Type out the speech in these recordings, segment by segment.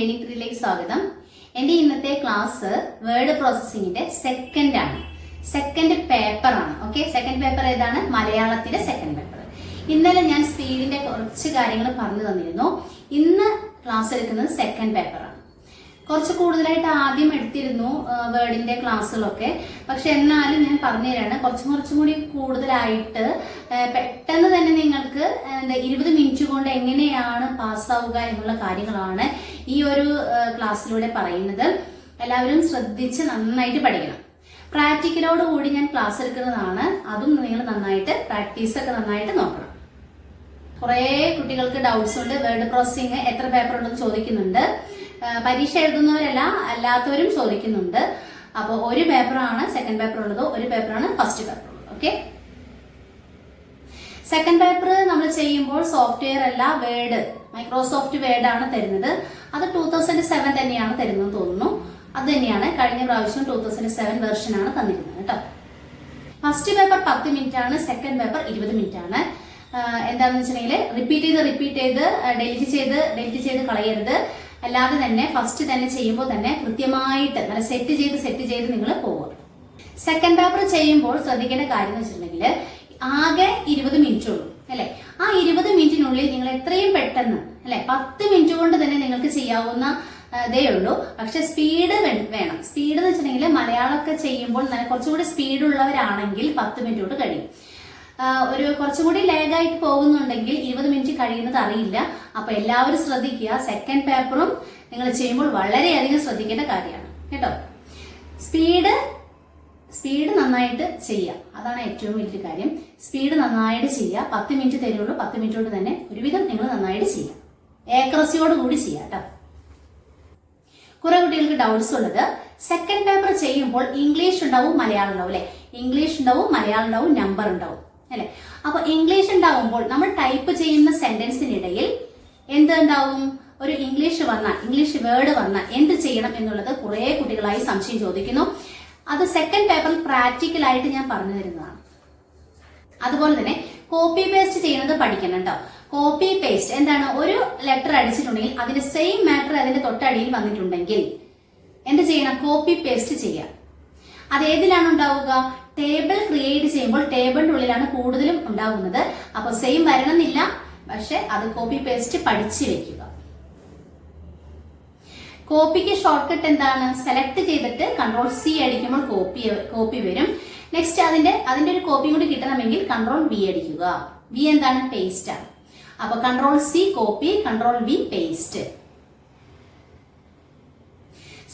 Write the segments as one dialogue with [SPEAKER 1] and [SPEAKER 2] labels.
[SPEAKER 1] എല്ലാവർക്കും ത്രീയിലേക്ക് സ്വാഗതം. എന്റെ ഇന്നത്തെ ക്ലാസ് വേർഡ് പ്രോസസ്സിങ്ങിന്റെ സെക്കൻഡ് ആണ്. സെക്കൻഡ് പേപ്പർ ആണ്. ഓക്കെ സെക്കൻഡ് പേപ്പർ ഏതാണ്? മലയാളത്തിലെ സെക്കൻഡ് പേപ്പർ ഇന്നലെ ഞാൻ സ്പീഡിന്റെ കുറച്ച് കാര്യങ്ങൾ പറഞ്ഞു തന്നിരുന്നു. ഇന്ന് ക്ലാസ് എടുക്കുന്നത് സെക്കൻഡ് പേപ്പറാണ് കുറച്ച് കൂടുതലായിട്ട് ആദ്യം എടുത്തിരുന്നു വേർഡിന്റെ ക്ലാസ്സുകളൊക്കെ. പക്ഷെ എന്നാലും ഞാൻ പറഞ്ഞുതരാണ്. കുറച്ചും കുറച്ചും കൂടി കൂടുതലായിട്ട് പെട്ടെന്ന് തന്നെ നിങ്ങൾക്ക് എന്താ ഇരുപത് മിനിറ്റ് കൊണ്ട് എങ്ങനെയാണ് പാസ്സാവുക എന്നുള്ള കാര്യങ്ങളാണ് ഈ ഒരു ക്ലാസ്സിലൂടെ പറയുന്നത് എല്ലാവരും ശ്രദ്ധിച്ച് നന്നായിട്ട് പഠിക്കണം. പ്രാക്ടിക്കലോട് കൂടി ഞാൻ ക്ലാസ് എടുക്കുന്നതാണ്. അതും നിങ്ങൾ നന്നായിട്ട് പ്രാക്ടീസ് ഒക്കെ നന്നായിട്ട് നോക്കണം. കുറേ കുട്ടികൾക്ക് ഡൗട്ട്സ് ഉണ്ട്. വേർഡ് പ്രോസസ്സിങ് എത്ര പേപ്പർ ഉണ്ടെന്ന് ചോദിക്കുന്നുണ്ട്. പരീക്ഷ എഴുതുന്നവരല്ല അല്ലാത്തവരും ചോദിക്കുന്നുണ്ട്. അപ്പോൾ ഒരു പേപ്പറാണ് സെക്കൻഡ് പേപ്പർ ഉള്ളത്. ഒരു പേപ്പറാണ് ഫസ്റ്റ് പേപ്പർ ഉള്ളത്. ഓക്കെ സെക്കൻഡ് പേപ്പർ നമ്മൾ ചെയ്യുമ്പോൾ സോഫ്റ്റ്വെയർ അല്ല വേർഡ് മൈക്രോസോഫ്റ്റ് വേർഡ് ആണ് തരുന്നത്. അത് ടൂ തൗസൻഡ് സെവൻ തന്നെയാണ് തരുന്നത് തോന്നുന്നു. അത് തന്നെയാണ് കഴിഞ്ഞ പ്രാവശ്യം ടൂ തൗസൻഡ് സെവൻ വെർഷൻ ആണ് തന്നിരുന്നത് കേട്ടോ. ഫസ്റ്റ് പേപ്പർ പത്ത് മിനിറ്റ് ആണ് സെക്കൻഡ് പേപ്പർ ഇരുപത് മിനിറ്റ് ആണ് എന്താന്ന് വെച്ചിട്ടുണ്ടെങ്കിൽ റിപ്പീറ്റ് ചെയ്ത് റിപ്പീറ്റ് ചെയ്ത് ഡെലിറ്റ് ചെയ്ത് ഡെലിറ്റ് ചെയ്ത് കളയരുത്. അല്ലാതെ തന്നെ ഫസ്റ്റ് തന്നെ ചെയ്യുമ്പോൾ തന്നെ കൃത്യമായിട്ട് നല്ല സെറ്റ് ചെയ്ത് സെറ്റ് ചെയ്ത് നിങ്ങൾ പോവുക. സെക്കൻഡ് പേപ്പർ ചെയ്യുമ്പോൾ ശ്രദ്ധിക്കേണ്ട കാര്യം എന്ന് വെച്ചിട്ടുണ്ടെങ്കിൽ ആകെ ഇരുപത് മിനിറ്റ് ഉള്ളൂ അല്ലെ ആ ഇരുപത് മിനിറ്റിനുള്ളിൽ നിങ്ങൾ എത്രയും പെട്ടെന്ന് അല്ലെ പത്ത് മിനിറ്റ് കൊണ്ട് തന്നെ നിങ്ങൾക്ക് ചെയ്യാവുന്ന ഇതേ ഉള്ളൂ. പക്ഷെ സ്പീഡ് വേണം. സ്പീഡ് എന്ന് വെച്ചിട്ടുണ്ടെങ്കിൽ മലയാളമൊക്കെ ചെയ്യുമ്പോൾ കുറച്ചുകൂടി സ്പീഡ് ഉള്ളവരാണെങ്കിൽ പത്ത് മിനിറ്റ് കൊണ്ട് കഴിയും. ഒരു കുറച്ചും കൂടി ലേഗായിട്ട് പോകുന്നുണ്ടെങ്കിൽ ഇരുപത് മിനിറ്റ് കഴിയുന്നത് അറിയില്ല. അപ്പൊ എല്ലാവരും ശ്രദ്ധിക്കുക. സെക്കൻഡ് പേപ്പറും നിങ്ങൾ ചെയ്യുമ്പോൾ വളരെയധികം ശ്രദ്ധിക്കേണ്ട കാര്യമാണ്. കേട്ടോ? സ്പീഡ് സ്പീഡ് നന്നായിട്ട് ചെയ്യുക. അതാണ് ഏറ്റവും വലിയ കാര്യം. സ്പീഡ് നന്നായിട്ട് ചെയ്യുക. പത്ത് മിനിറ്റ് തരുള്ളൂ. പത്ത് മിനിറ്റ് കൊണ്ട് തന്നെ ഒരുവിധം നിങ്ങൾ നന്നായിട്ട് ചെയ്യുക. ഏക്രസിയോട് കൂടി ചെയ്യാം കേട്ടോ കുറെ കുട്ടികൾക്ക് ഡൗട്ട്സ് ഉള്ളത്. സെക്കൻഡ് പേപ്പർ ചെയ്യുമ്പോൾ ഇംഗ്ലീഷ് ഉണ്ടാവും മലയാളം ഉണ്ടാവും അല്ലെ? ഇംഗ്ലീഷ് ഉണ്ടാവും മലയാളം ഉണ്ടാവും നമ്പർ ഉണ്ടാവും അല്ലെ? അപ്പൊ ഇംഗ്ലീഷ് ഉണ്ടാവുമ്പോൾ നമ്മൾ ടൈപ്പ് ചെയ്യുന്ന സെന്റൻസിനിടയിൽ എന്ത് ഉണ്ടാവും? ഒരു ഇംഗ്ലീഷ് വന്നാൽ ഇംഗ്ലീഷ് വേർഡ് വന്നാൽ എന്ത് ചെയ്യണം എന്നുള്ളത് കുറെ കുട്ടികളായി സംശയം ചോദിക്കുന്നു. അത് സെക്കൻഡ് പേപ്പറിൽ പ്രാക്ടിക്കൽ ആയിട്ട് ഞാൻ പറഞ്ഞു തരുന്നതാണ്. അതുപോലെ തന്നെ കോപ്പി പേസ്റ്റ് ചെയ്യുന്നത് പഠിക്കണം കേട്ടോ കോപ്പി പേസ്റ്റ് എന്താണ്? ഒരു ലെറ്റർ അടിച്ചിട്ടുണ്ടെങ്കിൽ അതിന്റെ സെയിം മാറ്റർ അതിന്റെ തൊട്ടടിയിൽ വന്നിട്ടുണ്ടെങ്കിൽ എന്ത് ചെയ്യണം? കോപ്പി പേസ്റ്റ് ചെയ്യാം അത് ഏതിലാണ് ഉണ്ടാവുക? ടേബിൾ ക്രിയേറ്റ് ചെയ്യുമ്പോൾ ടേബിളിന്റെ ഉള്ളിലാണ് കൂടുതലും ഉണ്ടാവുന്നത്. അപ്പോൾ സെയിം വരണമെന്നില്ല. പക്ഷെ അത് കോപ്പി പേസ്റ്റ് പഠിച്ചു വെക്കുക. കോപ്പിക്ക് ഷോർട്ട് കട്ട് എന്താണ്? സെലക്ട് ചെയ്തിട്ട് കൺട്രോൾ സി അടിക്കുമ്പോൾ കോപ്പി കോപ്പി വരും. നെക്സ്റ്റ് അതിന്റെ അതിന്റെ ഒരു കോപ്പി കൂടി കിട്ടണമെങ്കിൽ കൺട്രോൾ വി അടിക്കുക. വി എന്താണ്? പേസ്റ്റ് ആണ്. അപ്പൊ control C copy control V paste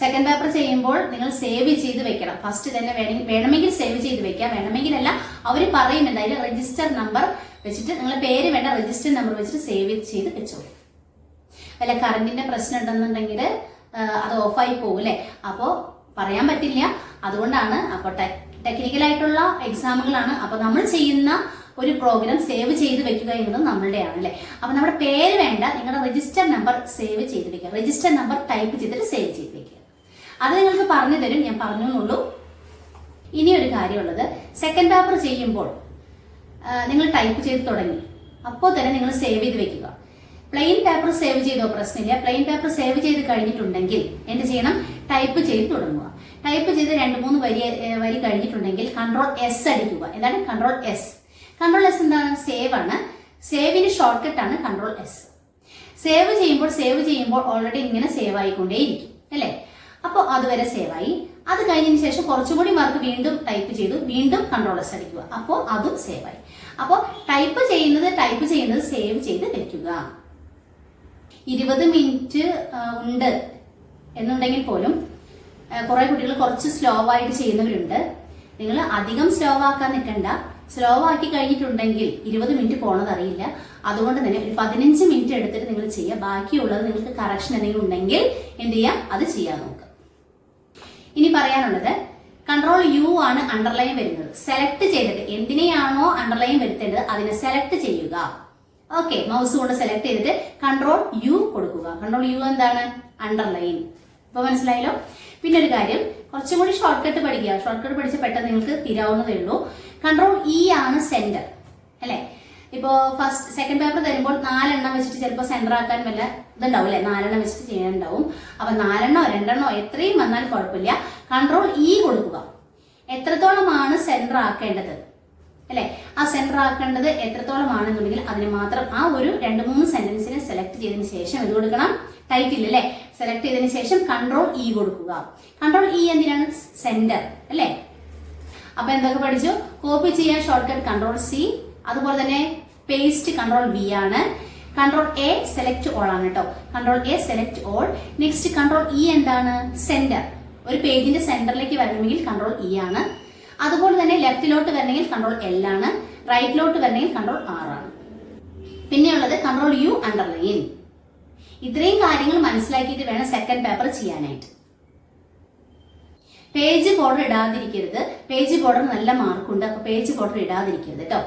[SPEAKER 1] second paper ചെയ്യുമ്പോൾ നിങ്ങൾ സേവ് ചെയ്ത് വെക്കണം. ഫസ്റ്റ് തന്നെ വേണമെങ്കിൽ സേവ് ചെയ്ത് വെക്കാം. വേണമെങ്കിൽ അല്ല അവർ പറയും എന്തായാലും രജിസ്റ്റർ നമ്പർ വെച്ചിട്ട് നിങ്ങളെ പേര് വേണ്ട രജിസ്റ്റർ നമ്പർ വെച്ചിട്ട് സേവ് ചെയ്ത് വെച്ചോളൂ വല്ല കറണ്ടിന്റെ പ്രശ്നം ഉണ്ടെന്നുണ്ടെങ്കിൽ അത് ഓഫായി പോകും അല്ലേ? അപ്പോൾ പറയാൻ പറ്റില്ല. അതുകൊണ്ടാണ് അപ്പോൾ ടെക്നിക്കലായിട്ടുള്ള എക്സാമുകളാണ് അപ്പോൾ നമ്മൾ ചെയ്യുന്ന ഒരു പ്രോഗ്രാം സേവ് ചെയ്ത് വെക്കുക എന്നത് നമ്മളുടെയാണ് അല്ലേ? അപ്പോൾ നമ്മുടെ പേര് വേണ്ട നിങ്ങളുടെ രജിസ്റ്റർ നമ്പർ സേവ് ചെയ്ത് വെക്കുക. രജിസ്റ്റർ നമ്പർ ടൈപ്പ് ചെയ്തിട്ട് സേവ് ചെയ്ത് വെക്കുക. അത് നിങ്ങൾക്ക് പറഞ്ഞു തരും ഞാൻ പറഞ്ഞു എന്നുള്ളൂ. ഇനി ഒരു കാര്യമുള്ളത്. സെക്കൻഡ് പേപ്പർ ചെയ്യുമ്പോൾ നിങ്ങൾ ടൈപ്പ് ചെയ്ത് തുടങ്ങി. അപ്പോൾ തന്നെ നിങ്ങൾ സേവ് ചെയ്ത് വെക്കുക. പ്ലെയിൻ പേപ്പർ സേവ് ചെയ്തോ? പ്രശ്നമില്ല. പ്ലെയിൻ പേപ്പർ സേവ് ചെയ്ത് കഴിഞ്ഞിട്ടുണ്ടെങ്കിൽ എന്ത് ചെയ്യണം? ടൈപ്പ് ചെയ്ത് തുടങ്ങുക. ടൈപ്പ് ചെയ്ത് രണ്ട് മൂന്ന് വരി വരി കഴിഞ്ഞിട്ടുണ്ടെങ്കിൽ കൺട്രോൾ എസ് അടിക്കുക. എന്താണ്? കൺട്രോൾ എസ് കൺട്രോൾ എസ് എന്താണ്? സേവ് ആണ്. സേവിന് ഷോർട്ട് കട്ട് ആണ് കൺട്രോൾ എസ് സേവ് ചെയ്യുമ്പോൾ സേവ് ചെയ്യുമ്പോൾ ഓൾറെഡി ഇങ്ങനെ സേവ് ആയിക്കൊണ്ടേയിരിക്കും. അല്ലേ? അപ്പോൾ അതുവരെ സേവ് ആയി. അത് കഴിഞ്ഞതിന് ശേഷം കുറച്ചുകൂടി മാർക്ക് വീണ്ടും ടൈപ്പ് ചെയ്തു. വീണ്ടും കൺട്രോൾ എസ് അടിക്കുക. അപ്പോൾ അതും സേവ് ആയി. അപ്പോൾ ടൈപ്പ് ചെയ്യുന്നത് ടൈപ്പ് ചെയ്യുന്നത് സേവ് ചെയ്ത് വെക്കുക. ഇരുപത് മിനിറ്റ് ഉണ്ട് എന്നുണ്ടെങ്കിൽ പോലും കുറെ കുട്ടികൾ കുറച്ച് സ്ലോ ആയിട്ട് ചെയ്യുന്നവരുണ്ട്. നിങ്ങൾ അധികം സ്ലോ ആക്കാൻ നിൽക്കണ്ട. സ്ലോ ആക്കി കഴിഞ്ഞിട്ടുണ്ടെങ്കിൽ ഇരുപത് മിനിറ്റ് പോണത് അറിയില്ല. അതുകൊണ്ട് തന്നെ ഒരു പതിനഞ്ച് മിനിറ്റ് എടുത്തിട്ട് നിങ്ങൾ ചെയ്യുക. ബാക്കിയുള്ളത് നിങ്ങൾക്ക് കറക്ഷൻ എന്തെങ്കിലും ഉണ്ടെങ്കിൽ എന്ത് ചെയ്യാം അത് ചെയ്യാൻ നോക്കുക. ഇനി പറയാനുള്ളത് കൺട്രോൾ യു ആണ് അണ്ടർലൈൻ വരുന്നത്. സെലക്ട് ചെയ്തിട്ട് എന്തിനെയാണോ അണ്ടർലൈൻ വരുത്തേണ്ടത് അതിനെ സെലക്ട് ചെയ്യുക. ഓക്കെ മൗസ് കൊണ്ട് സെലക്ട് ചെയ്തിട്ട് കൺട്രോൾ യു കൊടുക്കുക. കൺട്രോൾ യു എന്താണ്? അണ്ടർലൈൻ ഇപ്പൊ മനസ്സിലായല്ലോ? പിന്നെ ഒരു കാര്യം കുറച്ചും കൂടി ഷോർട്ട് കട്ട് പഠിക്കുക. ഷോർട്ട് കട്ട് പഠിച്ച് പെട്ടെന്ന് നിങ്ങൾക്ക് തീരാവുന്നതേ ഉള്ളൂ. കൺട്രോൾ ഇ ആണ് സെന്റർ അല്ലെ? ഇപ്പോൾ ഫസ്റ്റ് സെക്കൻഡ് പേപ്പർ തരുമ്പോൾ നാലെണ്ണം വെച്ചിട്ട് ചിലപ്പോൾ സെന്റർ ആക്കാൻ വല്ല ഇതുണ്ടാവും അല്ലേ? നാലെണ്ണം വെച്ചിട്ട് ചെയ്യാനുണ്ടാവും. അപ്പൊ നാലെണ്ണോ രണ്ടെണ്ണോ എത്രയും വന്നാൽ കുഴപ്പമില്ല. കൺട്രോൾ ഇ കൊടുക്കുക. എത്രത്തോളമാണ് സെന്റർ ആക്കേണ്ടത്? അല്ലെ? ആ സെന്റർ ആക്കേണ്ടത് എത്രത്തോളം ആണെന്നുണ്ടെങ്കിൽ അതിന് മാത്രം ആ ഒരു രണ്ട് മൂന്ന് സെന്റൻസിനെ സെലക്ട് ചെയ്തതിന് ശേഷം ഇത് കൊടുക്കണം? ടൈറ്റിൽ അല്ലെ? സെലക്ട് ചെയ്തതിന് ശേഷം കൺട്രോൾ ഇ കൊടുക്കുക. കൺട്രോൾ ഇ എന്തിനാണ്? സെന്റർ അല്ലെ? അപ്പൊ എന്തൊക്കെ പഠിച്ചു? കോപ്പി ചെയ്യാൻ ഷോർട്ട് കട്ട് കൺട്രോൾ സി അതുപോലെ തന്നെ പേസ്റ്റ് കൺട്രോൾ വി ആണ്. കൺട്രോൾ എ സെലക്ട് ഓൾ ആണ് കേട്ടോ control A select all next control E എന്താണ്? സെന്റർ ഒരു പേജിന്റെ സെന്ററിലേക്ക് വരണമെങ്കിൽ കൺട്രോൾ ഇ ആണ്. അതുപോലെ തന്നെ ലെഫ്റ്റിലോട്ട് വരണമെങ്കിൽ കൺട്രോൾ എൽ ആണ്. റൈറ്റിലോട്ട് വരണമെങ്കിൽ കൺട്രോൾ ആർ ആണ്. പിന്നെയുള്ളത് കൺട്രോൾ യു അണ്ടർലൈൻ ഇത്രയും കാര്യങ്ങൾ മനസ്സിലാക്കിയിട്ട് വേണം സെക്കൻഡ് പേപ്പർ ചെയ്യാനായിട്ട്. പേജ് ബോർഡർ ഇടാതിരിക്കരുത്. പേജ് ബോർഡർ നല്ല മാർക്കുണ്ട് അപ്പൊ പേജ് ബോർഡർ ഇടാതിരിക്കരുത് കേട്ടോ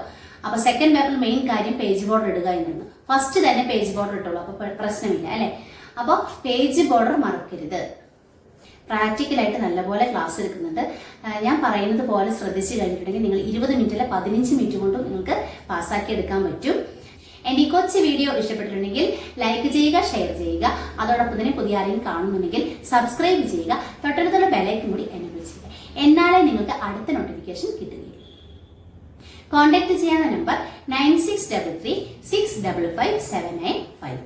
[SPEAKER 1] അപ്പൊ സെക്കൻഡ് പേപ്പറിൽ മെയിൻ കാര്യം പേജ് ബോർഡർ ഇടുക എന്നുള്ളത് ഫസ്റ്റ് തന്നെ പേജ് ബോർഡർ ഇട്ടുള്ളൂ അപ്പൊ പ്രശ്നമില്ല അല്ലെ? അപ്പൊ പേജ് ബോർഡർ മറക്കരുത്. പ്രാക്ടിക്കലായിട്ട് നല്ലപോലെ ക്ലാസ് എടുക്കുന്നുണ്ട്. ഞാൻ പറയുന്നത് പോലെ ശ്രദ്ധിച്ചു കഴിഞ്ഞിട്ടുണ്ടെങ്കിൽ നിങ്ങൾ ഇരുപത് മിനിറ്റിലെ പതിനഞ്ച് മിനിറ്റ് കൊണ്ട് നിങ്ങൾക്ക് പാസ്സാക്കി എടുക്കാൻ പറ്റും. എന്റെ ഈ കൊച്ചു വീഡിയോ ഇഷ്ടപ്പെട്ടിട്ടുണ്ടെങ്കിൽ ലൈക്ക് ചെയ്യുക ഷെയർ ചെയ്യുക. അതോടൊപ്പം തന്നെ പുതിയ ആരെങ്കിലും കാണുന്നുണ്ടെങ്കിൽ സബ്സ്ക്രൈബ് ചെയ്യുക. തൊട്ടടുത്തുള്ള ബെലൈക്കും കൂടി എനേബിൾ ചെയ്യുക എന്നാലേ നിങ്ങൾക്ക് അടുത്ത നോട്ടിഫിക്കേഷൻ കിട്ടുകയില്ല. കോൺടാക്ട് ചെയ്യാവുന്ന number nine six double three six double five seven nine five